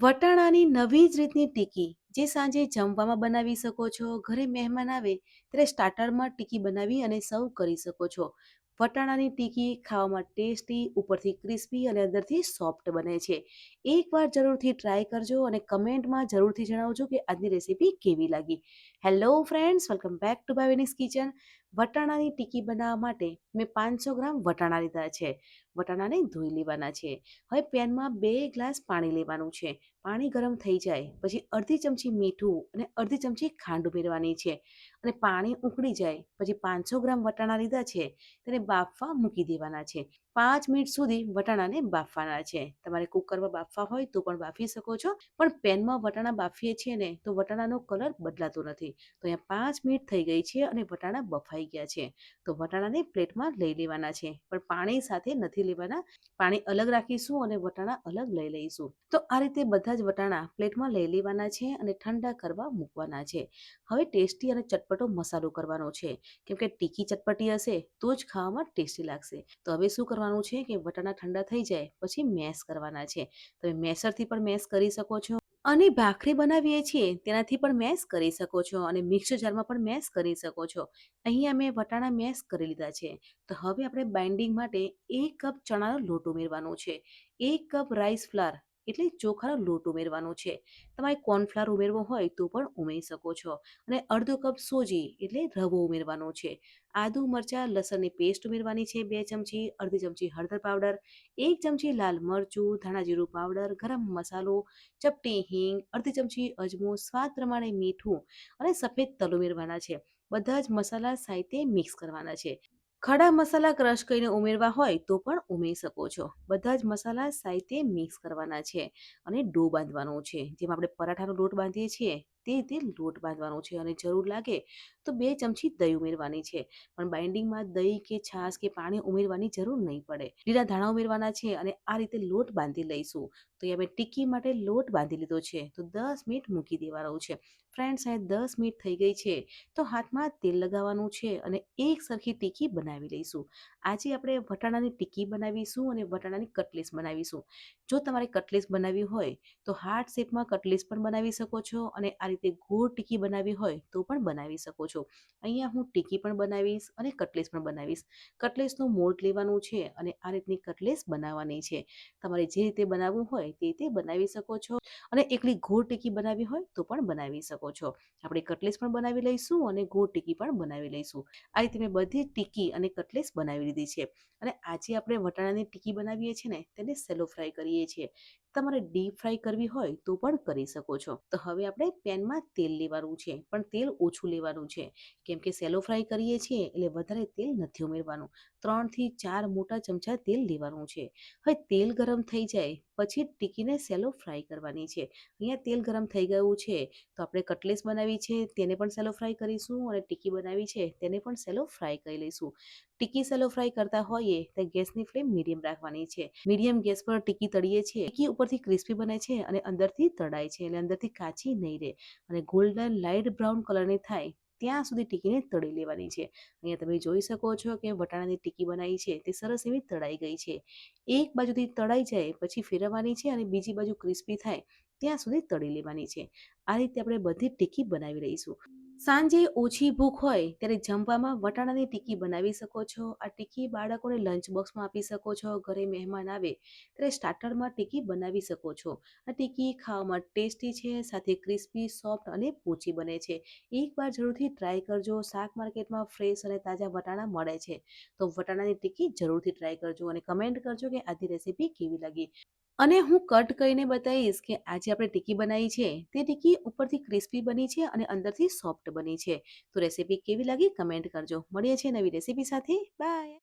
વટાણાની નવી જ રીતની ટીકી, જે સાંજે જમવામાં બનાવી શકો છો, ઘરે મહેમાન આવે ત્યારે સ્ટાર્ટરમાં ટીકી બનાવી અને સર્વ કરી શકો છો. વટાણાની ટીકી ખાવામાં ટેસ્ટી, ઉપરથી ક્રિસ્પી અને અંદરથી સોફ્ટ બને છે. એકવાર જરૂરથી ટ્રાય કરજો અને કમેન્ટમાં જરૂરથી જણાવજો કે આજની રેસીપી કેવી લાગી. Hello friends, welcome back to બાવેનીસ kitchen. વટાણાની ટીકી બનાવવા માટે મેં પાંચસો ગ્રામ વટાણા લીધા છે. વટાણાને ધોઈ લેવાના છે. હવે પેનમાં બે ગ્લાસ પાણી લેવાનું છે. પાણી ગરમ થઈ જાય, પછી અડધી ચમચી મીઠું અને અડધી ચમચી ખાંડ ઉમેરવાની છે. અને પાણી ઉકળી જાય, પછી પાંચસો ગ્રામ વટાણા લીધા છે. તેને બાફવા મૂકી દેવાના છે. પાંચ મિનિટ સુધી વટાણાને બાફવાના છે. તમારે કુકરમાં બાફવા હોય તો પણ બાફી શકો છો. પણ પેનમાં વટાણા બાફીએ છીએ ને, તો વટાણાનો કલર બદલાતો નથી. તો અહીંયા પાંચ મિનિટ થઈ ગઈ છે અને વટાણા બફાઈ ગયા છે. તો વટાણાને પ્લેટમાં લઈ લેવાના છે. પણ પાણી સાથે નથી લેવાના પાણી અલગ રાખીશું અને વટાણા અલગ લઈ લઈશું. તો આ રીતે બધા જ વટાણા પ્લેટમાં લઈ લેવાના છે અને ઠંડા કરવા મૂકવાના છે. હવે ટેસ્ટી અને ચટપટો મસાલો કરવાનો છે. કેમ કે ટીકી ચટપટી હશે તો જ ખાવામાં ટેસ્ટી લાગશે. તો હવે શું કરવાનું છે કે વટાણા ઠંડા થઈ જાય પછી મેશ કરવાના છે. તમે મેસરથી પણ મેશ કરી શકો છો. અને ભાખરી બનાવીએ છીએ, તેનાથી પણ મેશ કરી શકો છો અને મિક્સર જારમાં પણ મેશ કરી શકો છો. અહીંયા મેં વટાણા મેશ કરી લીધા છે. તો હવે આપણે બાઇન્ડિંગ માટે એક કપ ચણાનો લોટ ઉમેરવાનો છે. એક કપ રાઈસ ફ્લાર એટલે ચોખાનો લોટ ઉમેરવાનો છે. તમારે કોર્નફ્લાવર ઉમેરવો હોય તો પણ ઉમેરી શકો છો. અને અડધો કપ સોજી એટલે રવો ઉમેરવાનો છે. આદુ, મરચાં, લસણની પેસ્ટ ઉમેરવાની છે બે ચમચી, અડધી ચમચી હળદર પાવડર, એક ચમચી લાલ મરચું, ધાણા જીરું પાવડર, ગરમ મસાલો, ચપટી હિંગ, અડધી ચમચી અજમો, સ્વાદ પ્રમાણે મીઠું અને સફેદ તલ ઉમેરવાના છે. બધા જ મસાલા સાહિત્ય મિક્સ કરવાના છે. ખડા મસાલા ક્રશ કરીને ઉમેરવા હોય તો પણ ઉમેરી શકો છો. બધા જ મસાલા સાહિત્ય મિક્સ કરવાના છે અને ડો બાંધવાનો છે. જેમાં આપણે પરાઠાનો લોટ બાંધીએ છીએ. તે રીતે લોટ બાંધવાનો છે અને જરૂર લાગે તો બે ચમચી દહીં ઉમેરવાની છે. પણ બાઇન્ડિંગમાં દહીં કે છાશ કે પાણી ઉમેરવાની જરૂર નહીં પડે. લીલા ધાણા ઉમેરવાના છે અને આ રીતે લોટ બાંધી લઈશું. તો એ અમે ટીકી માટે લોટ બાંધી લીધો છે. તો દસ મિનિટ મૂકી દેવાનો છે. ફ્રેન્ડ્સ, અહીંયા દસ મિનિટ થઈ ગઈ છે. તો હાથમાં તેલ લગાવવાનું છે અને એક સરખી ટીકી બનાવી લઈશું. આજે આપણે વટાણાની ટીકી બનાવીશું અને વટાણાની કટલેસ બનાવીશું. જો તમારે કટલેસ બનાવવી હોય તો હાર્ટ શેપમાં કટલેસ પણ બનાવી શકો છો અને આ રીતે ગોળ ટીકી બનાવવી હોય તો પણ બનાવી શકો છો. અહીંયા હું ટીકી પણ બનાવીશ અને કટલેસ પણ બનાવીશ. કટલેસનું મોલ્ટ લેવાનું છે અને આ રીતની કટલેસ બનાવવાની છે. તમારે જે રીતે બનાવવું હોય તે રીતે બનાવી શકો છો અને એકલી ગોળ ટીકી બનાવવી હોય તો પણ બનાવી શકો છો. આપણે કટલેસ પણ બનાવી લઈશું અને ગોળ ટીકી પણ બનાવી લઈશું. આ રીતે મેં બધી ટીકી અને કટલેસ બનાવી લીધી છે અને આજે આપણે વટાણાની ટીકી બનાવીએ છીએ ને તેને સેલો ફ્રાય કરીએ છીએ. તમારે ડીપ ફ્રાય કરવી હોય તો પણ કરી શકો છો. તો હવે આપણે પેનમાં તેલ લેવાનું છે, પણ તેલ ઓછું લેવાનું છે. કેમ કે સેલો ફ્રાય કરીએ છીએ એટલે વધારે તેલ નથી ઉમેરવાનું. ત્રણથી ચાર મોટા ચમચા તેલ લેવાનું છે. હવે તેલ ગરમ થઈ જાય, પછી ટીકીને સેલો ફ્રાય કરવાની છે. અહીંયા તેલ ગરમ થઈ ગયું છે, તો આપણે કટલેસ બનાવી છે, તેને પણ સેલો ફ્રાય કરીશું અને ટીકી બનાવી છે, તેને પણ સેલો ફ્રાય કરી લઈશું. ટીકી સેલો ફ્રાય કરતા હોઈએ, તો ગેસની ફ્લેમ મીડિયમ રાખવાની છે. મીડિયમ ગેસ પર ટીકી તળીએ છીએ. ટીકી ઉપરથી ક્રિસ્પી બને છે અને અંદરથી તળાય છે, એટલે અંદરથી કાચી નહીં રહે. અને ગોલ્ડન લાઇટ બ્રાઉન કલરની થાય, ત્યાં સુધી ટીકીને તળી લેવાની છે. અહીંયા તમે જોઈ શકો છો કે વટાણાની ટીકી બનાવી છે, તે સરસ એવી તળાઈ ગઈ છે. એક બાજુથી તળાઈ જાય, પછી ફેરવવાની છે અને બીજી બાજુ ક્રિસ્પી થાય, ત્યાં સુધી તળી લેવાની છે. આ રીતે આપણે બધી ટીકી બનાવી રહીશું. સાંજે ઓછી ભૂખ હોય ત્યારે જમવામાં વટાણાની ટીકી બનાવી શકો છો. આ ટીકી બાળકોને લંચ બોક્સમાં આપી શકો છો, ઘરે મહેમાન આવે ત્યારે સ્ટાર્ટરમાં ટીકી બનાવી શકો છો. આ ટીકી ખાવામાં ટેસ્ટી છે, સાથે ક્રિસ્પી સોફ્ટ અને પોચી બને છે. એકવાર જરૂરથી ટ્રાય કરજો. શાક માર્કેટમાં ફ્રેશ અને તાજા વટાણા મળે છે. તો વટાણાની ટીકી જરૂરથી ટ્રાય કરજો અને કમેન્ટ કરજો કે આધી રેસીપી કેવી લાગી. અને હું કટ કરીને બતાવીશ કે આજે આપણે ટીકી બનાવી છે. તે ટીકી ઉપરથી ક્રિસ્પી બની છે અને અંદરથી સોફ્ટ બની છે. તો રેસીપી કેવી લાગી કમેન્ટ કરજો. મળીએ છીએ નવી રેસીપી સાથે. બાય.